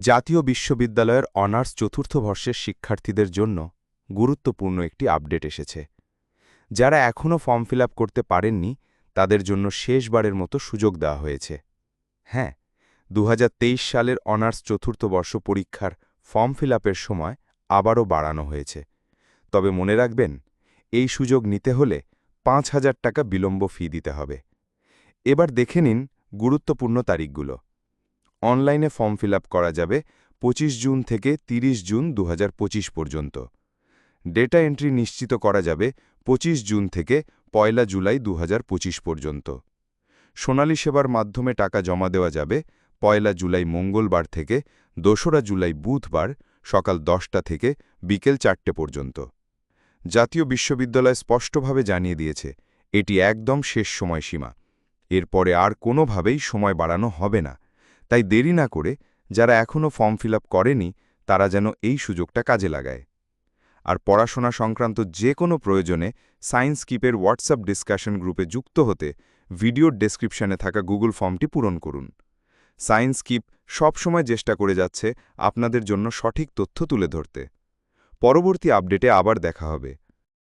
জাতীয় বিশ্ববিদ্যালয়ের অনার্স চতুর্থ বর্ষের শিক্ষার্থীদের জন্য গুরুত্বপূর্ণ একটি আপডেট এসেছে। যারা এখনও ফর্ম ফিল করতে পারেননি, তাদের জন্য শেষবারের মতো সুযোগ দেওয়া হয়েছে। হ্যাঁ দু হাজার তেইশ সালের অনার্স চতুর্থ বর্ষ পরীক্ষার ফর্ম ফিল সময় আবারও বাড়ানো হয়েছে। তবে মনে রাখবেন, এই সুযোগ নিতে হলে পাঁচ হাজার টাকা বিলম্ব ফি দিতে হবে। এবার দেখে নিন গুরুত্বপূর্ণ তারিখগুলো। অনলাইনে ফর্ম ফিল করা যাবে ২৫ জুন থেকে ৩০ জুন দুহাজার পঁচিশ পর্যন্ত। ডেটা এন্ট্রি নিশ্চিত করা যাবে ২৫ জুন থেকে পয়লা জুলাই দুহাজার পঁচিশ পর্যন্ত। সোনালী সেবার মাধ্যমে টাকা জমা দেওয়া যাবে পয়লা জুলাই মঙ্গলবার থেকে দোসরা জুলাই বুধবার সকাল দশটা থেকে বিকেল চারটে পর্যন্ত। জাতীয় বিশ্ববিদ্যালয় স্পষ্টভাবে জানিয়ে দিয়েছে, এটি একদম শেষ সময়সীমা। এরপরে আর কোনোভাবেই সময় বাড়ানো হবে না। তাই দেরি না করে যারা এখনও ফর্ম ফিল করেনি, তারা যেন এই সুযোগটা কাজে লাগায়। আর পড়াশোনা সংক্রান্ত যে কোনো প্রয়োজনে সায়েন্স কিপের হোয়াটসঅ্যাপ ডিসকাশন গ্রুপে যুক্ত হতে ভিডিওর ডেসক্রিপশনে থাকা গুগল ফর্মটি পূরণ করুন। সায়েন্স কিপ সবসময় চেষ্টা করে যাচ্ছে আপনাদের জন্য সঠিক তথ্য তুলে ধরতে। পরবর্তী আপডেটে আবার দেখা হবে।